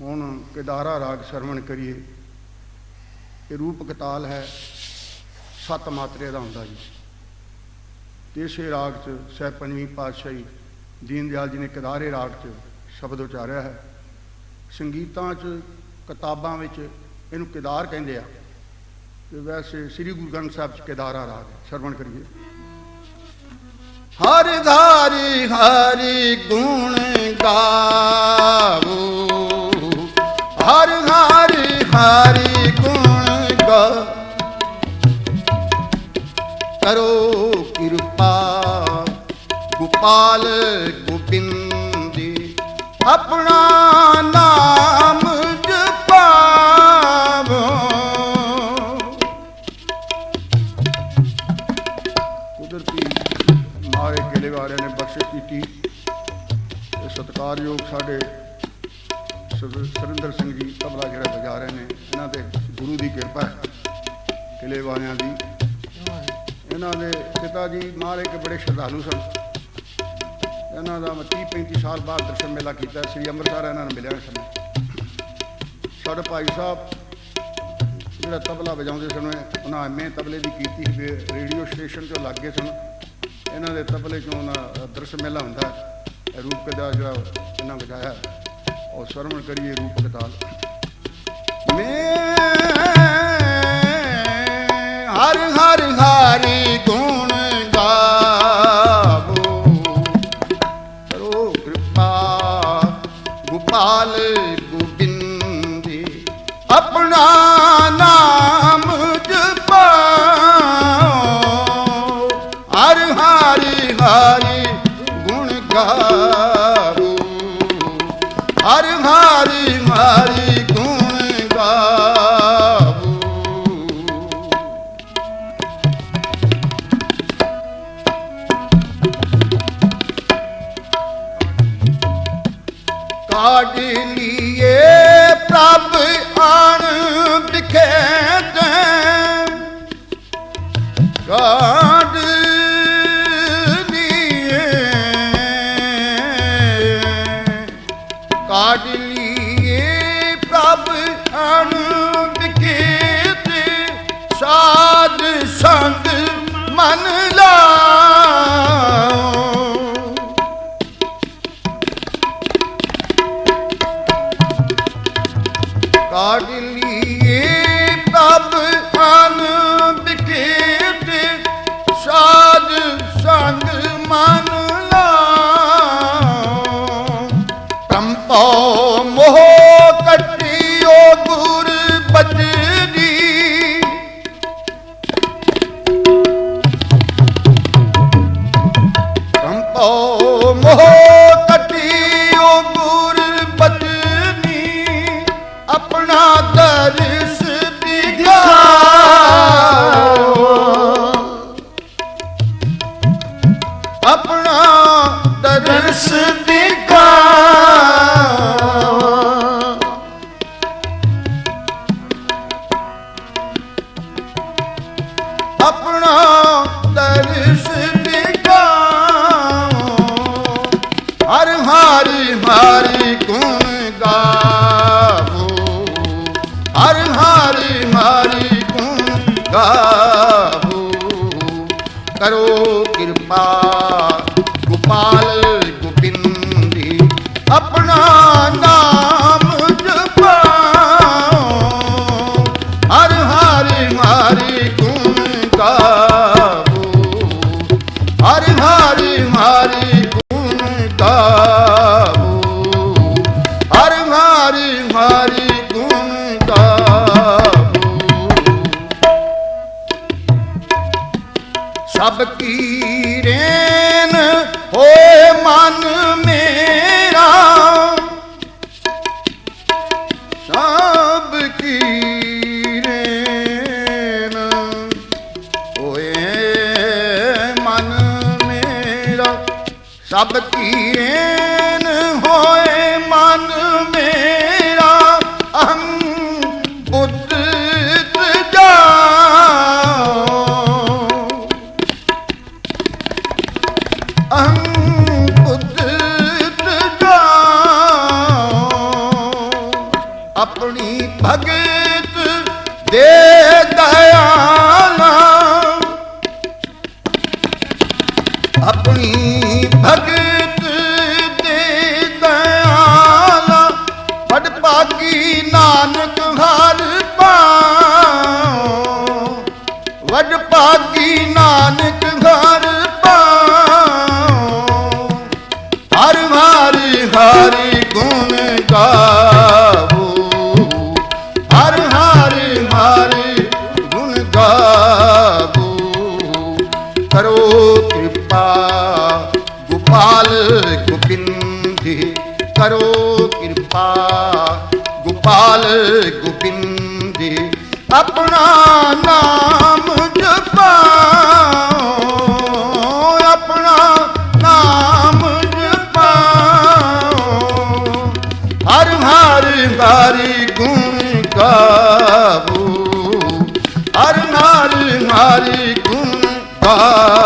ਹੁਣ ਕਿਦਾਰਾ ਰਾਗ ਸਰਵਣ ਕਰੀਏ। ਇਹ ਰੂਪ ਕਤਾਲ ਹੈ, ਸੱਤ ਮਾਤਰੇ ਦਾ ਹੁੰਦਾ ਜੀ। ਤੇ ਰਾਗ 'ਚ ਸਹਿ ਪੰਜਵੀਂ ਪਾਤਸ਼ਾਹੀ ਦੀਨ ਦਿਆਲ ਜੀ ਨੇ ਕਿਦਾਰੇ ਰਾਗ 'ਚ ਸ਼ਬਦ ਉਚਾਰਿਆ ਹੈ। ਸੰਗੀਤਾਂ 'ਚ, ਕਿਤਾਬਾਂ ਵਿੱਚ ਇਹਨੂੰ ਕਿਦਾਰ ਕਹਿੰਦੇ ਆ। ਤੇ ਵੈਸੇ ਸ੍ਰੀ ਗੁਰੂ ਗ੍ਰੰਥ ਸਾਹਿਬ 'ਚ ਕਿਦਾਰਾ ਰਾਗ ਸਰਵਣ ਕਰੀਏ। ਹਰ ਧਾਰੀ, ਹਰੀ ਗੁਣ ਗਾਵੋ। ਗੋਪਾਲ ਗੋਬਿੰਦੀ ਆਪਣਾ ਨਾਮ ਜਪਾਵੋ। ਕੁਦਰਤੀ ਮਾਰੇ ਕਿਲੇ ਵਾਲਿਆਂ ਨੇ ਬਖਸ਼ਿਸ਼ ਕੀਤੀ। ਤੇ ਸਤਿਕਾਰਯੋਗ ਸਾਡੇ ਸਰ- ਸੁਰਿੰਦਰ ਸਿੰਘ ਜੀ ਤਬਲਾ ਜਿਹੜਾ ਵਜਾ ਰਹੇ ਨੇ ਇਹਨਾਂ ਦੇ ਗੁਰੂ ਦੀ ਕਿਰਪਾ ਹੈ। ਕਿਲੇ ਵਾਲਿਆਂ ਦੀ। ਇਹਨਾਂ ਦੇ ਪਿਤਾ ਜੀ ਮਾਰੇ ਕੇ ਬੜੇ ਸ਼ਰਧਾਲੂ ਸਨ। ਇਹਨਾਂ ਦਾ 30 35 ਸਾਲ ਬਾਅਦ ਦਰਸ਼ਨ ਮੇਲਾ ਕੀਤਾ, ਸ੍ਰੀ ਅੰਮ੍ਰਿਤਸਰ ਇਹਨਾਂ ਨੂੰ ਮਿਲਿਆ ਸਨ। ਸਾਡੇ ਭਾਈ ਸਾਹਿਬ ਜਿਹੜਾ ਤਬਲਾ ਵਜਾਉਂਦੇ ਸਨ, ਉਹਨਾਂ ਐਮਏ ਤਬਲੇ ਦੀ ਕੀਤੀ ਰੇਡੀਓ ਸਟੇਸ਼ਨ ਤੋਂ ਲੱਗ ਗਏ ਸਨ। ਇਹਨਾਂ ਦੇ ਤਬਲੇ ਚੋਂ ਦਰਸ਼ਨ ਮੇਲਾ ਹੁੰਦਾ ਰੂਪ ਇਹ ਦਾ ਜਿਹੜਾ ਇਹਨਾਂ ਵਜਾਇਆ ਔਰ ਸਰਵਣ ਕਰੀਏ ਰੂਪ ਤਾਲ ਮੈਂ ਹਰ ਹਰ ਹਰੀ ਆਪਣਾ ਨਾਮ ਜਪਾਓ। ਹਰ ਹਰੀ ਹਰੀ ਗੁਣ ਗਾਵੋ। ਹਰ ਹਰੀ ਹਰੀ ਗੁਣ ਗਾਵੋ। ਕਾਢ ਲੀਏ ਪ੍ਰਭ ਖੇਤ ਕਾਢ ਲੀਏ। ਕਾਢ ਲੀਏ ਪ੍ਰਭ ਆਣ ਸਾਧ ਸੰਗ ਮਨ ਲਾਓ। ਕਾਢ ਕਰੋ ਕਿਰਪਾ ਗੋਪਾਲ ਗੋਬਿੰਦੀ ਆਪਣਾ ਨਾਮ ਜਪਾਓ। ਹਰ ਹਰੀ ਮਾਰੀ ਗੁਣ ਗਾਵੋ ਹਰ ਹਰੀ ਸਭ ਕੀ ਰੇਨ ਹੋਏ ਮਨ ਮੇਰਾ। ਸਭ ਕੀ ਰੇਨ ਹੋਏ ਮਨ ਮੇਰਾ। ਸਭ ਕੀ ਭਗਤ ਦੇ ਦਇਆਲਾ ਆਪਣੀ ਭਗਤ ਦੇ ਦਇਆਲਾ ਵਡ ਭਾਗੀ ਨਾਨਕ ਕਰੋ ਕਿਰਪਾ, ਗੋਪਾਲ ਗੋਪਿੰਦ ਆਪਣਾ ਨਾਮ ਜਪਾਓ, ਆਪਣਾ ਨਾਮ ਜਪਾਓ। ਹਰ ਹਰ ਹਰੀ ਗੁਣ ਗਾਵੋ, ਹਰ ਹਰ ਹਰੀ ਗੁਣ ਗਾਵੋ।